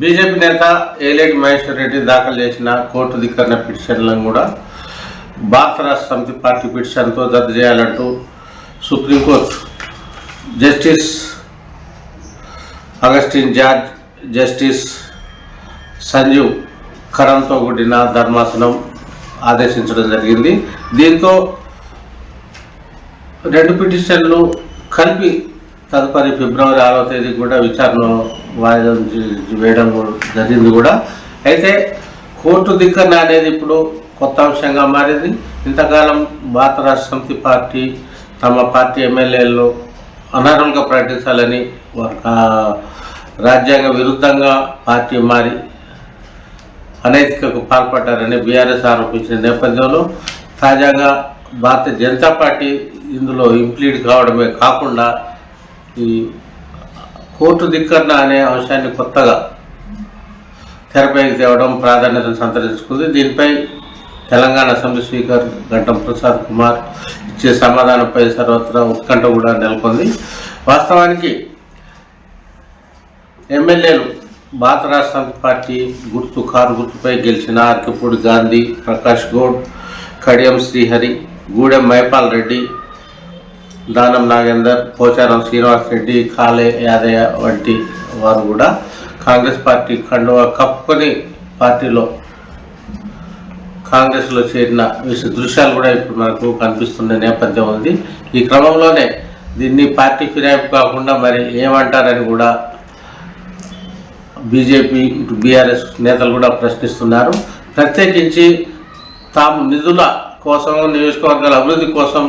BJP నేత ఏలేటి మహేశ్వర్ రెడ్డి దాఖలు చేసిన కోర్టు ధిక్కరణ పిటిషన్లను కూడా భారత రాష్ట్ర సమితి పార్టీ పిటిషన్తో రద్దు చేయాలంటూ supreme court justice Augustine George justice Sanjiv కరంతో కూడిన ధర్మాసనం ఆదేశించడం జరిగింది. దీంతో రెండు పిటిషన్లు కలిపి తదుపరి ఫిబ్రవరి ఆరవ తేదీ కూడా విచారణ వాయిదా వేయడం కూడా జరిగింది కూడా. అయితే కోర్టు దిక్కన అనేది ఇప్పుడు కొత్త అంశంగా మారింది. ఇంతకాలం భారత రాష్ట్ర సమితి పార్టీ తమ పార్టీ ఎమ్మెల్యేలు అనర్హులుగా ప్రకటించాలని రాజ్యాంగ విరుద్ధంగా పార్టీ మారి అనైతికకు పాల్పడ్డారని బీఆర్ఎస్ ఆరోపించిన నేపథ్యంలో తాజాగా భారతీయ జనతా పార్టీ ఇందులో ఇంప్లీడ్ కావడమే కాకుండా ఈ కోర్టు ధిక్కరణ అనే అంశాన్ని కొత్తగా తెరపైకి తేవడం ప్రాధాన్యతను సంతరించుకుంది. దీనిపై తెలంగాణ అసెంబ్లీ స్పీకర్ గంటం ప్రసాద్ కుమార్ ఇచ్చే సమాధానంపై సర్వత్రా ఉత్కంఠ కూడా నెలకొంది. వాస్తవానికి ఎమ్మెల్యేలు భారత రాష్ట్ర పార్టీ గుర్తు కారు గుర్తుపై గెలిచిన అరకిపూడి గాంధీ ప్రకాష్ గౌడ్ కడియం శ్రీహరి గూడెం మైపాల్ రెడ్డి దానం నాగేందర్ పోచారం శ్రీనివాస్ రెడ్డి కాలే యాదయ్య వంటి వారు కూడా కాంగ్రెస్ పార్టీ కండువా కప్పుకొని పార్టీలో కాంగ్రెస్లో చేరిన దృశ్యాలు కూడా ఇప్పుడు మనకు కనిపిస్తున్న నేపథ్యం ఉంది. ఈ క్రమంలోనే దీన్ని పార్టీ ఫిరాయింపు కాకుండా మరి ఏమంటారని కూడా బీజేపీ ఇటు బీఆర్ఎస్ నేతలు కూడా ప్రశ్నిస్తున్నారు. ప్రత్యేకించి తాము నిధుల కోసం నియోజకవర్గాల అభివృద్ధి కోసం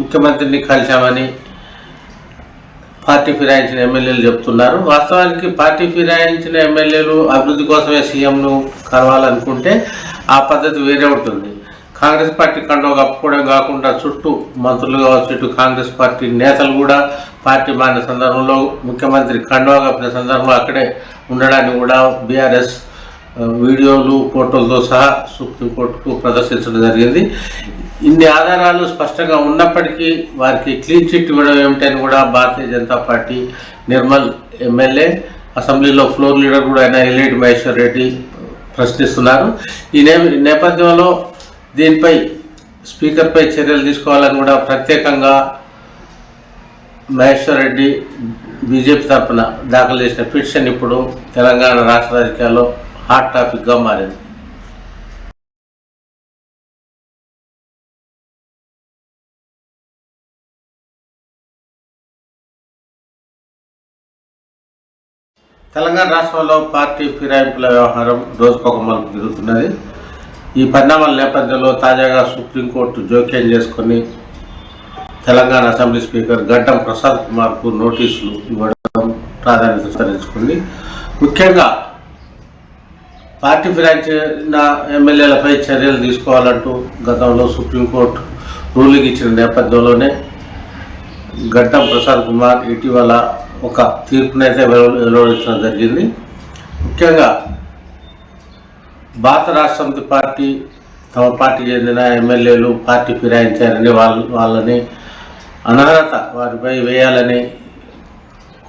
ముఖ్యమంత్రిని కలిశామని పార్టీ ఫిరాయించిన ఎమ్మెల్యేలు చెప్తున్నారు. వాస్తవానికి పార్టీ ఫిరాయించిన ఎమ్మెల్యేలు అభివృద్ధి కోసమే సీఎంను కలవాలనుకుంటే ఆ పద్ధతి వేరే ఉంటుంది. కాంగ్రెస్ పార్టీ కండవ కప్పుకోవడం కాకుండా చుట్టూ మంత్రులు కావచ్చు ఇటు కాంగ్రెస్ పార్టీ నేతలు కూడా పార్టీ మారిన సందర్భంలో ముఖ్యమంత్రి కండవ కప్పిన సందర్భంలో అక్కడే ఉండడానికి కూడా బీఆర్ఎస్ వీడియోలు ఫోటోలతో సహా సుప్రీంకోర్టుకు ప్రదర్శించడం జరిగింది. ఇన్ని ఆధారాలు స్పష్టంగా ఉన్నప్పటికీ వారికి క్లీన్ చిట్ ఇవ్వడం ఏమిటని కూడా భారతీయ జనతా పార్టీ నిర్మల్ ఎమ్మెల్యే అసెంబ్లీలో ఫ్లోర్ లీడర్ కూడా అయిన ఎల్లేటి మహేశ్వర్ రెడ్డి ప్రశ్నిస్తున్నారు. ఈ నే నేపథ్యంలో దీనిపై స్పీకర్పై చర్యలు తీసుకోవాలని కూడా ప్రత్యేకంగా మహేశ్వర్ రెడ్డి బీజేపీ తరఫున దాఖలు చేసిన పిటిషన్ ఇప్పుడు తెలంగాణ రాష్ట్ర రాజకీయాల్లో హాట్ టాపిక్గా మారింది. తెలంగాణ రాష్ట్రంలో పార్టీ ఫిరాయింపుల వ్యవహారం రోజుకొక మలుపు తిరుగుతున్నది. ఈ పరిణామాల నేపథ్యంలో తాజాగా సుప్రీంకోర్టు జోక్యం చేసుకొని తెలంగాణ అసెంబ్లీ స్పీకర్ గడ్డం ప్రసాద్ కుమార్కు నోటీసులు ఇవ్వడం ప్రాధాన్యత సంతరించుకుంది. ముఖ్యంగా పార్టీ ఫిరాయించిన ఎమ్మెల్యేలపై చర్యలు తీసుకోవాలంటూ గతంలో సుప్రీంకోర్టు రూలింగ్ ఇచ్చిన నేపథ్యంలోనే గడ్డం ప్రసాద్ కుమార్ ఇటీవల ఒక తీర్పునైతే వెలువ- వెలువరించడం జరిగింది. ముఖ్యంగా భారత రాష్ట్రపతి పార్టీ తమ పార్టీకి చెందిన ఎమ్మెల్యేలు పార్టీ ఫిరాయించారని వాళ్ళ వాళ్ళని అనర్హత వారిపై వేయాలని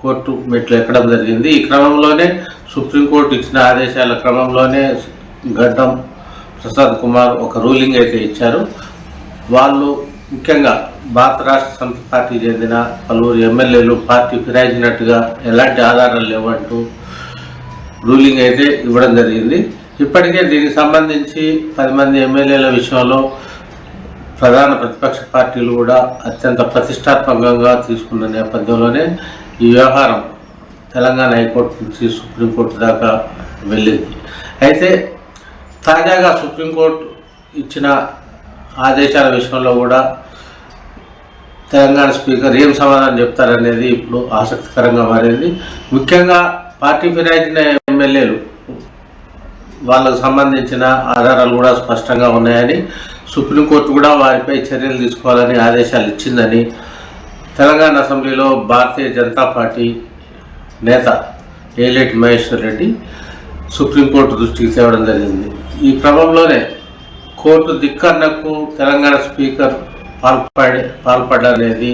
కోర్టు మెట్లు ఎక్కడం జరిగింది. ఈ క్రమంలోనే సుప్రీంకోర్టు ఇచ్చిన ఆదేశాల క్రమంలోనే గడ్డం ప్రసాద్ కుమార్ ఒక రూలింగ్ అయితే ఇచ్చారు. వాళ్ళు ముఖ్యంగా భారత రాష్ట్ర సమితి పార్టీకి చెందిన పలువురు ఎమ్మెల్యేలు పార్టీ ఫిరాయించినట్టుగా ఎలాంటి ఆధారాలు లేవంటూ రూలింగ్ అయితే ఇవ్వడం జరిగింది. ఇప్పటికే దీనికి సంబంధించి పది మంది ఎమ్మెల్యేల విషయంలో ప్రధాన ప్రతిపక్ష పార్టీలు కూడా అత్యంత ప్రతిష్టాత్మకంగా తీసుకున్న నేపథ్యంలోనే ఈ వ్యవహారం తెలంగాణ హైకోర్టు నుంచి సుప్రీంకోర్టు దాకా వెళ్ళింది. అయితే తాజాగా సుప్రీంకోర్టు ఇచ్చిన ఆదేశాల విషయంలో కూడా తెలంగాణ స్పీకర్ ఏం సమాధానం చెప్తారనేది ఇప్పుడు ఆసక్తికరంగా మారింది. ముఖ్యంగా పార్టీ ఫిరాయించిన ఎమ్మెల్యేలు వాళ్ళకు సంబంధించిన ఆధారాలు కూడా స్పష్టంగా ఉన్నాయని సుప్రీంకోర్టు కూడా వారిపై చర్యలు తీసుకోవాలని ఆదేశాలు ఇచ్చిందని తెలంగాణ అసెంబ్లీలో భారతీయ జనతా పార్టీ నేత ఏలేటి మహేశ్వర్ రెడ్డి సుప్రీంకోర్టు దృష్టికి తేవడం జరిగింది. ఈ క్రమంలోనే కోర్టు దిక్కన్నకు తెలంగాణ స్పీకర్ పాల్పడి పాల్పడనేది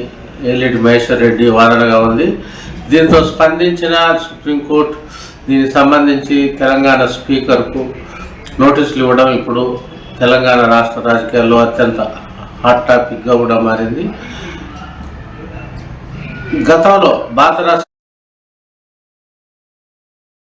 ఏలేటి మహేశ్వర్ రెడ్డి వాదనగా ఉంది. దీంతో స్పందించిన సుప్రీంకోర్టు దీనికి సంబంధించి తెలంగాణ స్పీకర్కు నోటీసులు ఇవ్వడం ఇప్పుడు తెలంగాణ రాష్ట్ర రాజకీయాల్లో అత్యంత హాట్ టాపిక్గా కూడా మారింది. గతంలో భారత రాష్ట్ర